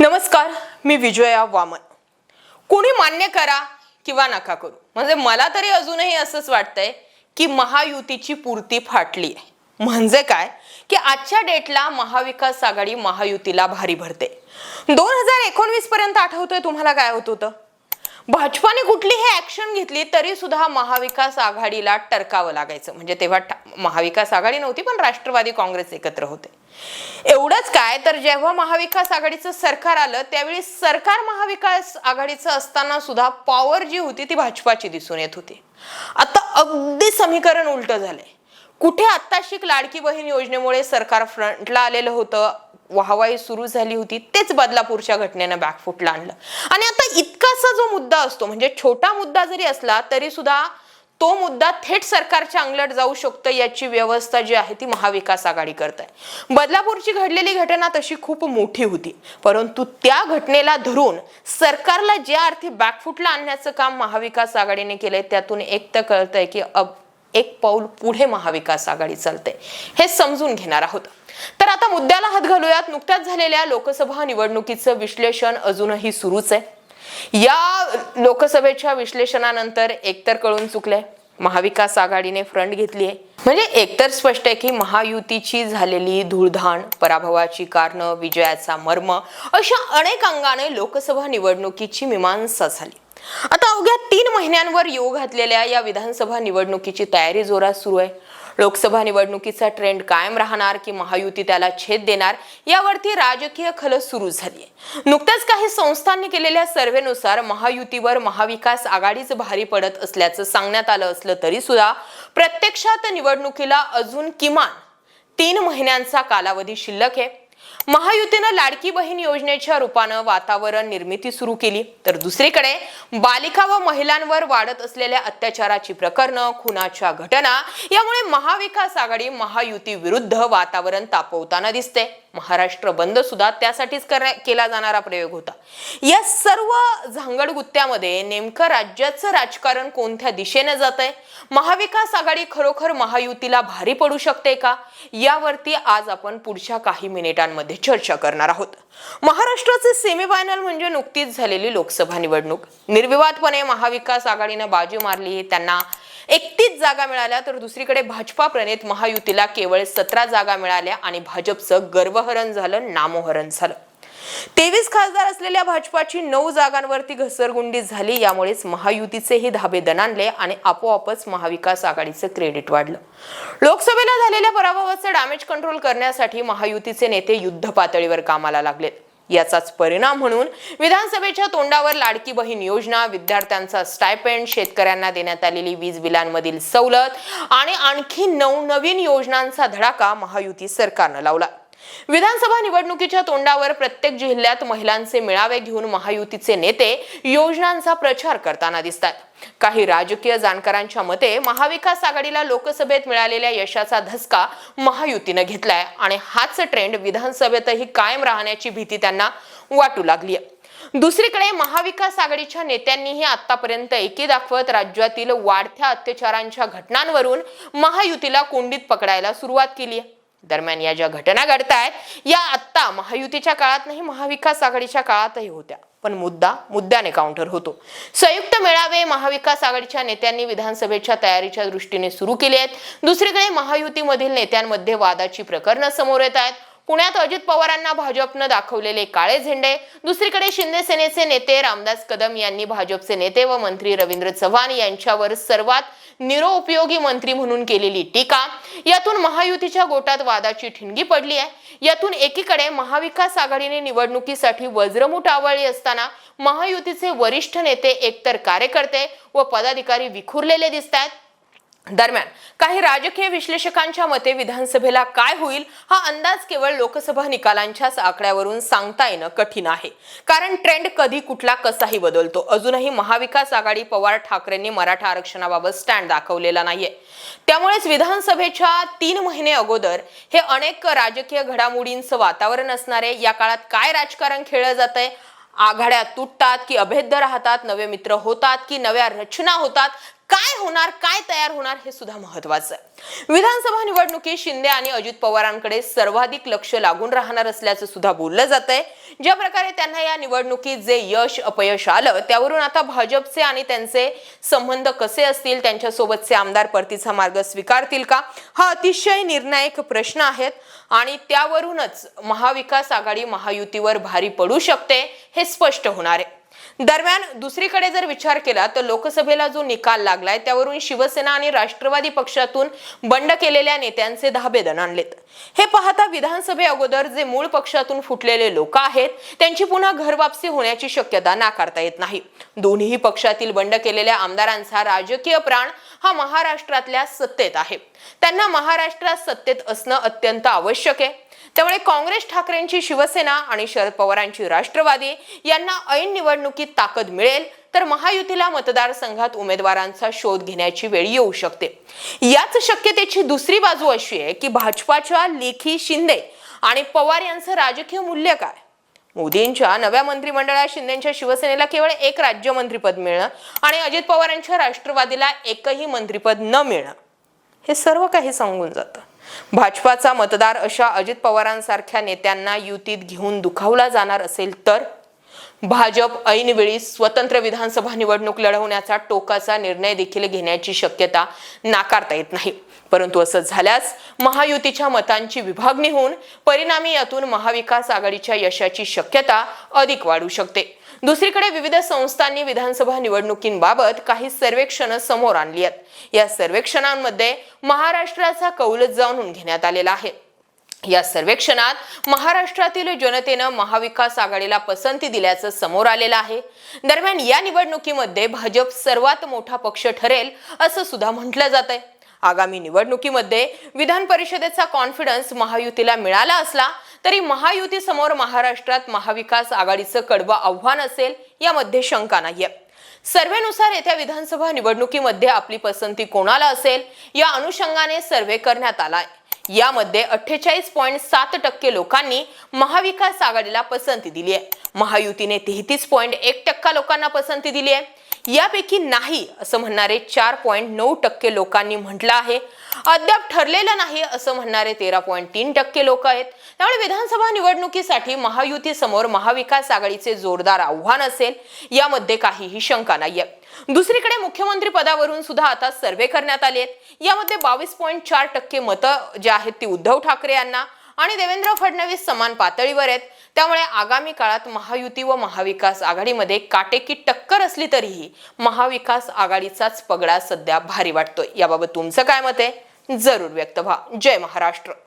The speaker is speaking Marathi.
नमस्कार मी विजया वामन. कोणी मान्य करा किंवा नका करू. म्हणजे मला तरी अजूनही असंच वाटतंय की महायुतीची पूर्ती फाटली आहे म्हणजे काय? की आजच्या डेटला महाविकास आघाडी महायुतीला भारी भरते. दोन हजार एकोणवीस पर्यंत आठवतोय तुम्हाला काय होत होतं? भाजपाने कुठलीही ऍक्शन घेतली तरी सुद्धा महाविकास आघाडीला टरकावं लागायचं. म्हणजे तेव्हा महाविकास आघाडी नव्हती पण राष्ट्रवादी काँग्रेस एकत्र होते. एवढंच काय तर जेव्हा महाविकास आघाडीचं सरकार आलं त्यावेळी सरकार महाविकास आघाडीचं असताना सुद्धा पॉवर जी होती ती भाजपाची दिसून येत होती. आता अगदी समीकरण उलट झालंय. कुठे आत्ताशिक लाडकी बहीण योजनेमुळे सरकार फ्रंटला आलेलं होतं वाहवाई सुरू झाली होती तेच बदलापूरच्या घटनेनं बॅकफुटला आणलं. आणि आता इतकासा जो मुद्दा असतो म्हणजे छोटा मुद्दा जरी असला तरी सुद्धा तो मुद्दा थेट सरकारच्या अंगलट जाऊ शकतो याची व्यवस्था जी आहे ती महाविकास आघाडी करत आहे बदलापूरची घडलेली घटना तशी खूप मोठी होती. परंतु त्या घटनेला धरून सरकारला ज्या अर्थी बॅकफुटला आणण्याचं काम महाविकास आघाडीने केलंय त्यातून एक तर कळतंय की अब एक पाऊल पुढे महाविकास आघाडी चालते हे समजून घेणार आहोत. तर आता मुद्द्याला हात घालूयात. नुकत्याच झालेल्या लोकसभा निवडणुकीचं विश्लेषण अजूनही सुरूच आहे. या लोकसभेच्या विश्लेषणानंतर एकतर कळून चुकलंय. महाविकास आघाडीने फ्रंट घेतली आहे. म्हणजे एकतर स्पष्ट आहे की महायुतीची झालेली धूळधाण पराभवाची कारणं विजयाचा मर्म अशा अनेक अंगाने लोकसभा निवडणुकीची मीमांसा झाली. आता अवघ्या तीन महिन्यांवर योग घातलेल्या या विधानसभा निवडणुकीची तयारी जोरात सुरू आहे. लोकसभा निवडणुकीचा ट्रेंड कायम राहणार की महायुती त्याला छेद देणार यावरती राजकीय खलस सुरू झाली आहे नुकत्याच काही संस्थांनी केलेल्या सर्व्हेनुसार महायुतीवर महाविकास आघाडीच भारी पडत असल्याचं सांगण्यात आलं असलं तरी सुद्धा प्रत्यक्षात निवडणुकीला अजून किमान तीन महिन्यांचा कालावधी शिल्लक आहे. महायुतीनं लाडकी बहीण योजनेच्या रूपानं वातावरण निर्मिती सुरू केली. तर दुसरीकडे बालिका व महिलांवर वाढत असलेल्या अत्याचाराची प्रकरणं खुनाच्या घटना यामुळे महाविकास आघाडी महायुती विरुद्ध वातावरण तापवताना दिसते. महाराष्ट्र बंद सुद्धा त्यासाठीच केला जाणारा प्रयोग होता. या सर्व झांगडगुत्त्यामध्ये नेमकं राज्याचं राजकारण कोणत्या दिशेने जात आहे महाविकास आघाडी खरोखर महायुतीला भारी पडू शकते का? यावरती आज आपण पुढच्या काही मिनिटांमध्ये चर्चा करणार आहोत. महाराष्ट्राचे सेमीफायनल म्हणजे नुकतीच झालेली लोकसभा निवडणूक. निर्विवादपणे महाविकास आघाडीनं बाजी मारली त्यांना एकतीस जागा मिळाल्या तर दुसरीकडे भाजपा प्रणित महायुतीला केवळ सतरा जागा मिळाल्या आणि भाजपचं गर्वहरण झालं नामोहरण झालं. तेवीस खासदार असलेल्या भाजपाची नऊ जागांवरती घसरगुंडी झाली यामुळेच महायुतीचेही धाबे दणाणले आणि आपोआपच महाविकास आघाडीचं क्रेडिट वाढलं. लोकसभेला झालेल्या पराभवाचं डॅमेज कंट्रोल करण्यासाठी महायुतीचे नेते युद्ध पातळीवर कामाला लागलेत. याचाच परिणाम म्हणून विधानसभेच्या तोंडावर लाडकी बहीण योजना विद्यार्थ्यांचा स्टायपेंड शेतकऱ्यांना देण्यात आलेली वीज बिलांमधील सवलत आणि आणखी नवनवीन योजनांचा धडाका महायुती सरकारनं लावला. विधानसभा निवडणुकीच्या तोंडावर प्रत्येक जिल्ह्यात महिलांचे मेळावे घेऊन महायुतीचे नेते योजनांचा प्रचार करताना दिसतात. काही राजकीय जाणकारांच्या मते महाविकास आघाडीला लोकसभेत मिळालेल्या यशाचा धसका महायुतीनं घेतलाय आणि हाच ट्रेंड विधानसभेतही कायम राहण्याची भीती त्यांना वाटू लागली दुसरीकडे महाविकास आघाडीच्या नेत्यांनीही आतापर्यंत एकी दाखवत राज्यातील वाढत्या अत्याचारांच्या घटनांवरून महायुतीला कोंडीत पकडायला सुरुवात केली आहे दरम्यान या ज्या घटना घडतायत या आत्ता महायुतीच्या काळात नाही महाविकास आघाडीच्या काळातही होत्या. पण मुद्दा मुद्द्याने काउंटर होतो. संयुक्त मेळावे महाविकास आघाडीच्या नेत्यांनी विधानसभेच्या तयारीच्या दृष्टीने सुरू केले आहेत दुसरीकडे महायुतीमधील नेत्यांमध्ये वादाची प्रकरणं समोर येत आहेत पुण्यात अजित पवारांना भाजपनं दाखवलेले काळे झेंडे. दुसरीकडे शिंदे सेनेचे नेते रामदास कदम यांनी भाजपचे नेते व मंत्री रवींद्र चव्हाण यांच्यावर सर्वात निरोपयोगी मंत्री म्हणून केलेली टीका. यातून महायुतीच्या गोटात वादाची ठिणगी पडली आहे. यातून एकीकडे महाविकास आघाडीने निवडणुकीसाठी वज्रमूठ आवळली असताना महायुतीचे वरिष्ठ नेते एकतर कार्यकर्ते व पदाधिकारी विखुरलेले दिसत आहेत दरम्यान काही राजकीय विश्लेषकांच्या मते विधानसभेला काय होईल हा अंदाज केवळ लोकसभा निकालांच्याच आकड्यावरून सांगता येणं कठीण आहे. कारण ट्रेंड कधी कुठला कसाही बदलतो. अजूनही महाविकास आघाडी पवार ठाकरेंनी मराठा आरक्षणाबाबत स्टँड दाखवलेला नाहीये. त्यामुळेच विधानसभेच्या तीन महिने अगोदर हे अनेक राजकीय घडामोडींचं वातावरण असणारे या काळात काय राजकारण खेळलं जातंय? आघाड्या तुटतात की अभेद्य राहतात? नवे मित्र होतात की नव्या रचना होतात? काय होणार काय तयार होणार हे सुद्धा महत्वाचं आहे. विधानसभा निवडणुकीत शिंदे आणि अजित पवारांकडे सर्वाधिक लक्ष लागून राहणार असल्याचं सुद्धा बोललं जात आहे ज्या प्रकारे त्यांना या निवडणुकीत जे यश अपयश आलं त्यावरून आता भाजपचे आणि त्यांचे संबंध कसे असतील त्यांच्यासोबतचे आमदार परतीचा मार्ग स्वीकारतील का? हा अतिशय निर्णायक प्रश्न आहेत आणि त्यावरूनच महाविकास आघाडी महायुतीवर भारी पडू शकते हे स्पष्ट होणार आहे. दरम्यान दुसरीकडे जर विचार केला तर लोकसभेला जो निकाल लागलाय त्यावरून शिवसेना आणि राष्ट्रवादी पक्षातून बंड केलेल्या नेत्यांचे धाबे आणलेत. हे पाहता विधानसभे अगोदर जे मूळ पक्षातून फुटलेले लोक आहेत त्यांची पुन्हा घरवापसी होण्याची शक्यता नाकारता येत नाही. दोन्ही पक्षातील बंड केलेल्या आमदारांचा राजकीय प्राण हा महाराष्ट्रातल्या सत्तेत आहे. त्यांना महाराष्ट्रात सत्तेत असणं अत्यंत आवश्यक आहे. त्यामुळे काँग्रेस ठाकरेंची शिवसेना आणि शरद पवारांची राष्ट्रवादी यांना ऐन निवडणुकीत ताकद मिळेल तर महायुतीला मतदारसंघात उमेदवारांचा शोध घेण्याची वेळ येऊ शकते. याच शक्यतेची दुसरी बाजू अशी आहे की भाजपाच्या लेखी शिंदे आणि पवार यांचं राजकीय मूल्य काय? मोदींच्या नव्या मंत्रिमंडळात शिंदेच्या शिवसेनेला केवळ एक राज्यमंत्रीपद मिळणं आणि अजित पवारांच्या राष्ट्रवादीला एकही मंत्रिपद न मिळणं हे सर्व काही सांगून जातं. भाजपाचा मतदार अशा अजित पवारांसारख्या नेत्यांना युतीत घेऊन दुखावला जाणार असेल तर? भाजप ऐनवेळी स्वतंत्र विधानसभा निवडणूक लढवण्याचा टोकाचा निर्णय देखील घेण्याची शक्यता नाकारता येत नाही. परंतु असं झाल्यास महायुतीच्या मतांची विभागणी होऊन परिणामी यातून महाविकास आघाडीच्या यशाची शक्यता अधिक वाढू शकते. दुसरीकडे विविध संस्थांनी विधानसभा निवडणुकींबाबत काही सर्वेक्षण समोर आणली आहेत. या सर्वेक्षणांमध्ये महाराष्ट्राचा कौल जाणून घेण्यात आलेला आहे. या सर्वेक्षणात महाराष्ट्रातील जनतेनं महाविकास आघाडीला पसंती दिल्याचं समोर आलेलं आहे. दरम्यान या निवडणुकीमध्ये भाजप सर्वात मोठा पक्ष ठरेल असं सुद्धा म्हटलं जात आहे आगामी निवडणुकीमध्ये विधान परिषदेचा कॉन्फिडन्स महायुतीला मिळाला असला तरी महायुती समोर महाराष्ट्रात महाविकास आघाडीचं कडवं आव्हान असेल यामध्ये शंका नाहीये. सर्वेनुसार येत्या विधानसभा निवडणुकीमध्ये आपली पसंती कोणाला असेल या अनुषंगाने सर्वे करण्यात आलाय. यामध्ये अठ्ठेचाळीस पॉईंट सात टक्के लोकांनी महाविकास आघाडीला पसंती दिली आहे महायुतीने तेहतीस पॉईंट एक टक्का लोकांना पसंती दिली आहे यापैकी नाही असं म्हणणारे चार पॉईंट नऊ टक्के लोकांनी म्हटलं आहे. अद्याप ठरलेलं नाही असं म्हणणारे तेरा पॉईंट तीन टक्के लोक आहेत. त्यामुळे विधानसभा निवडणुकीसाठी महायुती समोर महाविकास आघाडीचे जोरदार आव्हान असेल यामध्ये काहीही शंका नाहीये. दुसरीकडे मुख्यमंत्री पदावरून सुद्धा आता सर्वे करण्यात आले आहेत यामध्ये बावीस पॉईंट चार टक्के मतं जे आहेत ती उद्धव ठाकरे यांना आणि देवेंद्र फडणवीस समान पातळीवर आहेत. त्यामुळे आगामी काळात महायुती व महाविकास आघाडीमध्ये काटेकी टक्कर असली तरीही महाविकास आघाडीचाच पगडा सध्या भारी वाटतोय. याबाबत तुमचं काय मत आहे? जरूर व्यक्त व्हा. जय महाराष्ट्र.